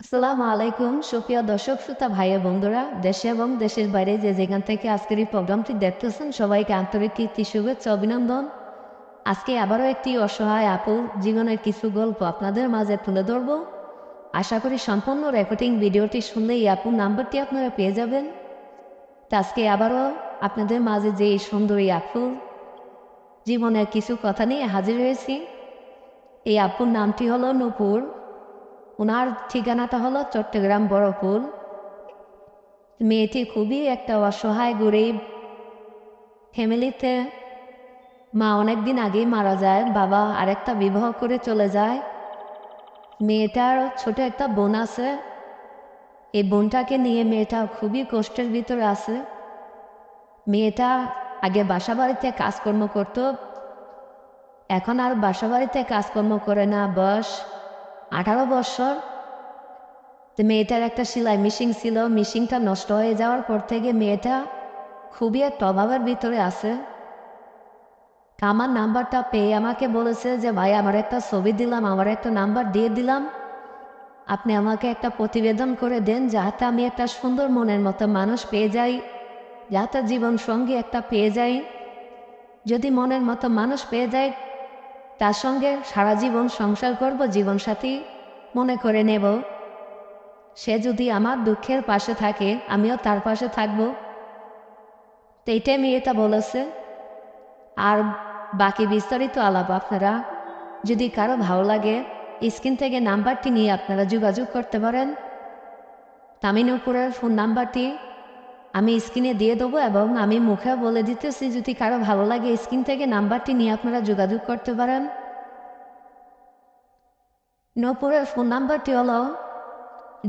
আসসালামু আলাইকুম, সুপ্রিয় দর্শক, শ্রোতা, ভাই বন্ধুরা। দেশে এবং দেশের বাইরে যে যেখান থেকে আজকের এই প্রোগ্রামটি দেখতেছেন, সবাইকে আন্তরিক কীর্তি, শুভেচ্ছা, অভিনন্দন। আজকে আবারও একটি অসহায় আপু জীবনের কিছু গল্প আপনাদের মাঝে তুলে ধরব। আশা করি সম্পূর্ণ রেকর্ডিং ভিডিওটি শুনলে এই আপুর নাম্বারটি আপনারা পেয়ে যাবেন। তা আজকে আবারও আপনাদের মাঝে যে সুন্দরী আপু জীবনের কিছু কথা নিয়ে হাজির হয়েছি। এই আপুর নামটি হলো নূপুর। ওনার ঠিকানাটা হলো চট্টগ্রাম বড়পুল। মেয়েটি খুবই একটা অসহায়, গরিব ফ্যামিলিতে। মা অনেক দিন আগেই মারা যায়, বাবা আরেকটা বিবাহ করে চলে যায়। মেয়েটার ছোট একটা বোন আছে। এই বোনটাকে নিয়ে মেয়েটা খুবই কষ্টের ভিতরে আছে। মেয়েটা আগে বাসা বাড়িতে কাজকর্ম করত, এখন আর বাসা বাড়িতে কাজকর্ম করে না, বয়স আঠারো বছর। তো মেয়েটার একটা সেলাই মিশিং ছিল। মেশিনটা নষ্ট হয়ে যাওয়ার পর থেকে মেয়েটা খুবই একটা অভাবের ভিতরে আছে। আমার নাম্বারটা পেয়ে আমাকে বলেছে যে, ভাই, আমার একটা ছবি দিলাম, আমার একটা নাম্বার দিয়ে দিলাম। আপনি আমাকে একটা প্রতিবেদন করে দেন যাতে আমি একটা সুন্দর মনের মতো মানুষ পেয়ে যাই, যাতে জীবন সঙ্গী একটা পেয়ে যাই। যদি মনের মতো মানুষ পেয়ে যায় তার সঙ্গে সারা জীবন সংসার করব, জীবনসাথী মনে করে নেব। সে যদি আমার দুঃখের পাশে থাকে, আমিও তার পাশে থাকব। তো মেয়েটা বলেছে। আর বাকি বিস্তারিত আলাপ আপনারা যদি কারও ভালো লাগে, স্ক্রিন থেকে নাম্বারটি নিয়ে আপনারা যোগাযোগ করতে পারেন। তামিনুপুরের ফোন নাম্বারটি আমি স্ক্রিনে দিয়ে দেবো এবং আমি মুখে বলে দিতেছি, যদি কারও ভালো লাগে স্ক্রিন থেকে নাম্বারটি নিয়ে আপনারা যোগাযোগ করতে পারেন। নপুরের ফোন নাম্বারটি হলো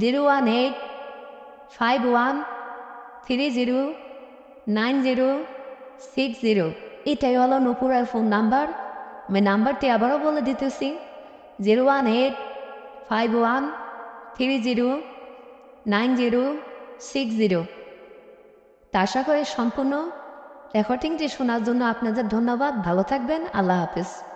zero one eight five one three zero nine zero six zero. এটাই হলো নপুরের ফোন নাম্বার। আমি নাম্বারটি আবারও বলে দিতেছি, zero one eight five one three zero nine zero six zero. তা আশা করি সম্পূর্ণ রেকর্ডিংটি শোনার জন্য আপনাদের ধন্যবাদ। ভালো থাকবেন। আল্লাহ হাফিজ।